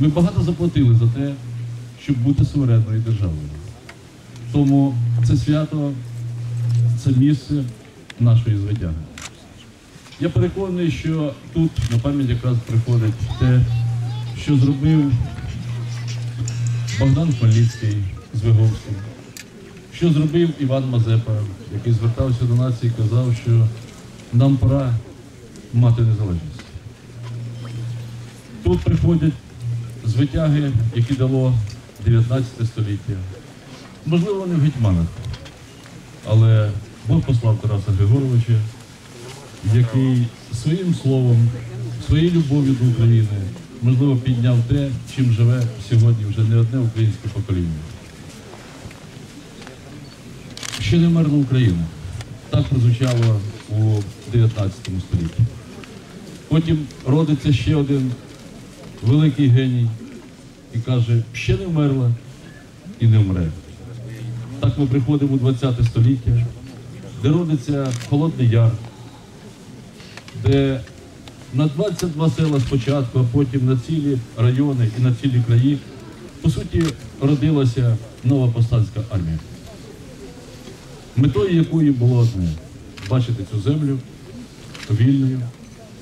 Ми багато заплатили за те, щоб бути суверенною державою. Тому це свято це місце нашої звитяги. Я переконаний, що тут на пам'ять якраз приходить те, що зробив Богдан Хмельницький з Виговським, що зробив Іван Мазепа, який звертався до нас і казав, що нам пора мати незалежність. Тут приходять звитяги, які дало 19 століття. Можливо, не в гетьманах, але Бог послав Тараса Григоровича, який своїм словом, своєю любов'ю до України, можливо, підняв те, чим живе сьогодні вже не одне українське покоління. Ще не мерла Україна. Так прозвучало у 19 столітті. Потім родиться ще один великий геній і каже, ще не вмерла і не вмре. Так ми приходимо у 20 століття, де родиться Холодний Яр, де на 22 села спочатку, а потім на цілі райони і на цілі краї, по суті, родилася нова повстанська армія. Метою якої було одне бачити цю землю вільною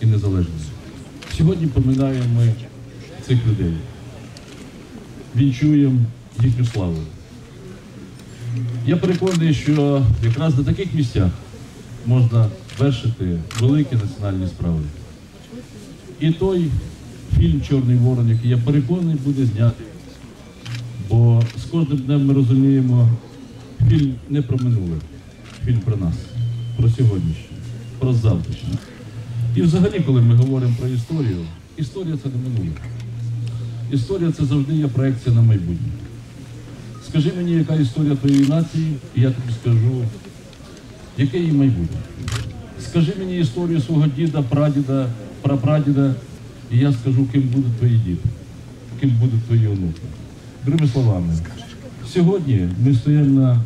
і незалежною. Сьогодні пам'ятаємо ми цих людей, вінчуємо їхню славу. Я переконаний, що якраз на таких місцях можна вершити великі національні справи. І той фільм Чорний ворон, який я переконаний буде знятий. Бо з кожним днем ми розуміємо, фільм не про минуле, фільм про нас, про сьогоднішнє, про завтрашнє. І взагалі, коли ми говоримо про історію, історія це не минуле. Історія це завжди є проекція на майбутнє. Скажи мені, яка історія твоєї нації, і я тобі скажу, яке її майбутнє. Скажи мені історію свого діда, прадіда, прапрадіда, і я скажу, ким будуть твої діти, ким будуть твої онуки. Другими словами, сьогодні ми стоїмо на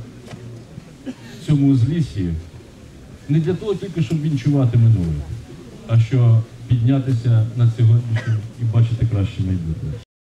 цьому злісі не для того тільки, щоб вінчувати минуле, а що піднятися над сьогоднішнім і бачити краще майбутнє.